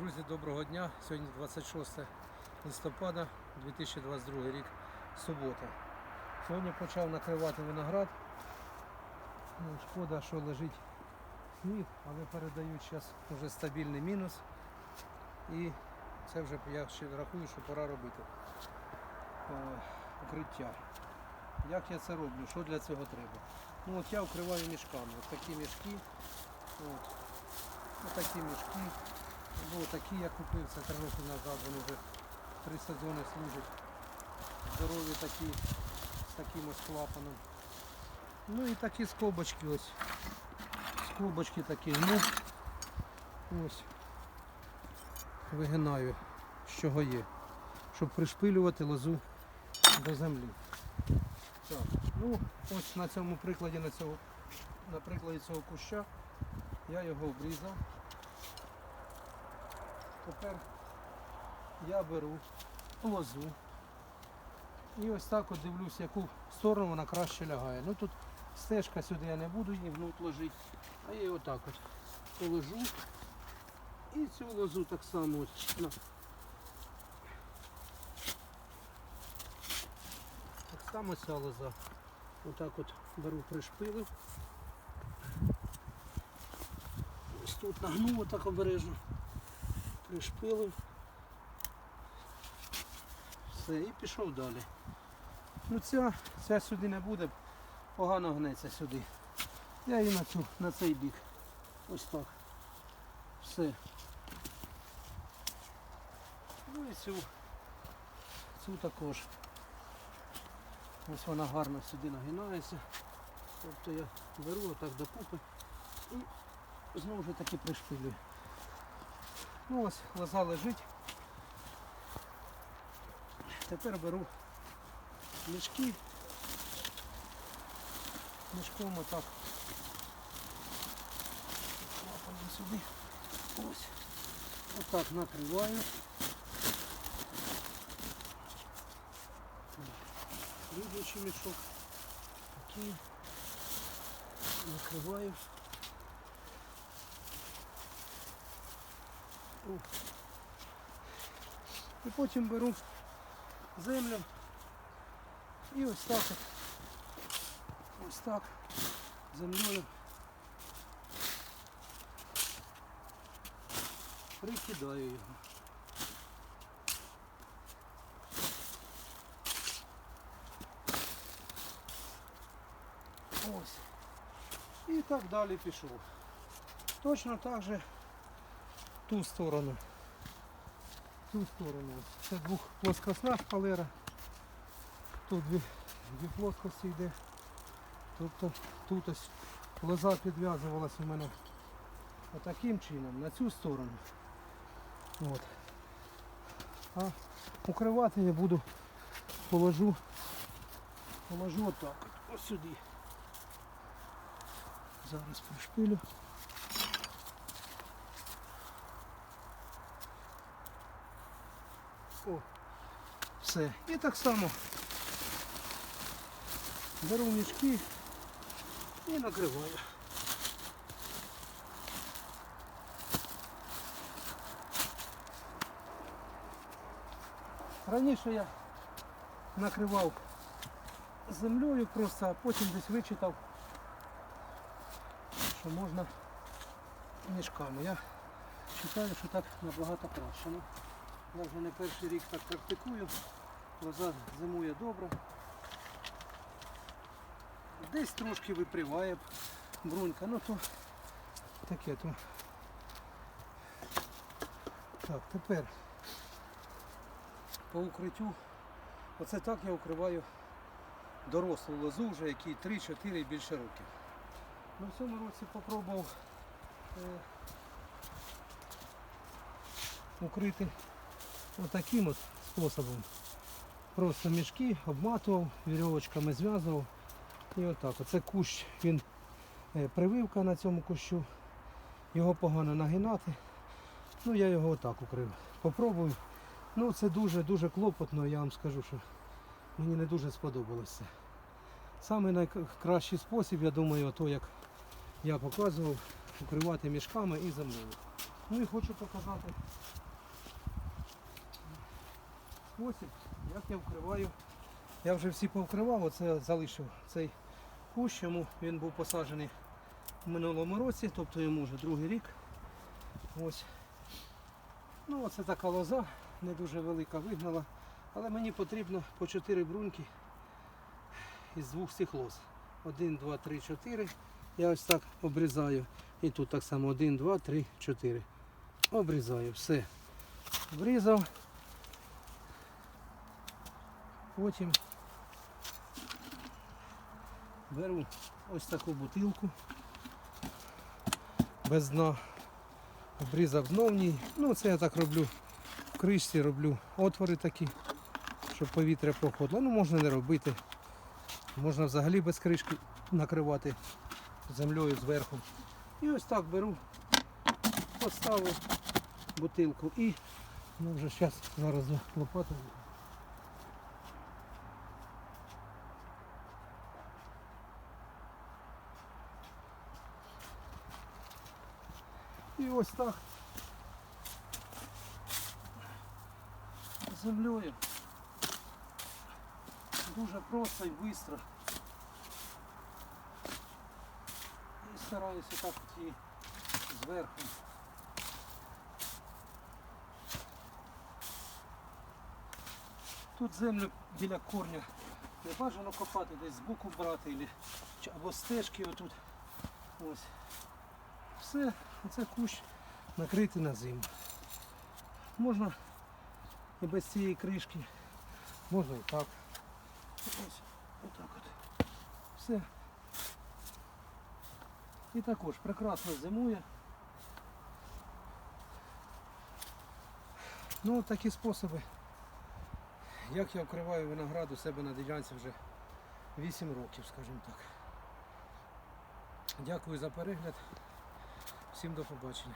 Друзі, доброго дня. Сьогодні 26 листопада 2022 рік, субота. Сьогодні почав накривати виноград. Ну, шкода, що лежить сніг, але передають зараз вже стабільний мінус. І це вже я ще рахую, що пора робити е, укриття. Як я це роблю? Що для цього треба? Ну от я укриваю мішками. Ось такі мішки. От. Ось такі мішки. Або такі я купив, це три роки назад, вони вже три сезони служать. Здорові такі, з таким ось клапаном. Ну і такі скобочки ось. Скобочки такі гну. Ось. Вигинаю, з чого є. Щоб пришпилювати лозу до землі. Так, ну ось на цьому прикладі, на, цього, на прикладі цього куща я його обрізав. Тепер я беру лозу і ось так от дивлюсь, яку сторону вона краще лягає. Ну тут стежка сюди я не буду її внутрь ложити, а я її отак от положу. І цю лозу так само на. Так само ця лоза. Отак от беру пришпилив. Ось тут нагну отак обережно пришпилив. Все, і пішов далі. Ну ця, ця сюди не буде, погано гнеться сюди. Я її на, цю, на цей бік. Ось так. Все. Ну і цю, цю також. Ось вона гарно сюди нагинається. Тобто я беру отак до купи і знову ж таки пришпилюю. Ну ось лоза лежить. Тепер беру мішки. Мішком отак. Лапаємо сюди. Ось. Отак накриваю. Слідуючий мішок. Такий. Накриваю. І потім беру землю і ось так от, ось так землею прикидаю його. Ось. І так далі пішов. Точно так же ту сторону. Ту сторону. Це двохплоскосна шпалера. Тут дві, дві плоскості йде. Тобто тут ось лоза підв'язувалась у мене отаким чином, на цю сторону. От. А укривати я буду, положу, положу отак. от, Ось сюди. Зараз пришпилю. О, все. І так само беру мішки і накриваю. Раніше я накривав землею просто, а потім десь вичитав, що можна мішками. Я вважаю, що так набагато краще. Я вже не перший рік так практикую. Лоза зимує добре. Десь трошки виприває брунька, ну то таке то. Так, тепер по укриттю. Оце так я укриваю дорослу лозу вже, якій 3-4 і більше років. Ну, в цьому році попробував е, укрити отаким от способом. Просто мішки обматував, вірьовочками зв'язував. І отак. Оце кущ, він е, прививка на цьому кущу. Його погано нагинати. Ну я його отак укрив. Попробую. Ну це дуже-дуже клопотно, я вам скажу, що мені не дуже сподобалося. Саме найкращий спосіб, я думаю, то як я показував, укривати мішками і землею. Ну і хочу показати спосіб, як я вкриваю. Я вже всі повкривав, оце залишив цей кущ, йому він був посаджений в минулому році, тобто йому вже другий рік. Ось. Ну, оце така лоза, не дуже велика вигнала. Але мені потрібно по 4 бруньки із двох цих лоз. 1, 2, 3, 4. Я ось так обрізаю. І тут так само 1, 2, 3, 4. Обрізаю. Все. Обрізав. Потім беру ось таку бутилку без дна. Обрізав дно в ній. Ну це я так роблю. В кришці роблю отвори такі, щоб повітря проходило. Ну можна не робити. Можна взагалі без кришки накривати землею зверху. І ось так беру, поставив бутилку і ну, вже зараз зараз за лопатою. І ось так землею. Дуже просто і швидко. І стараюся так її зверху. Тут землю біля корня не бажано копати, десь збоку брати або стежки отут. Ось. Все, оце кущ накритий на зиму. Можна і без цієї кришки, можна і так. Ось, отак от. Все. І також прекрасно зимує. Ну, такі способи. Як я вкриваю виноград у себе на ділянці вже 8 років, скажімо так. Дякую за перегляд. Всім до побачення.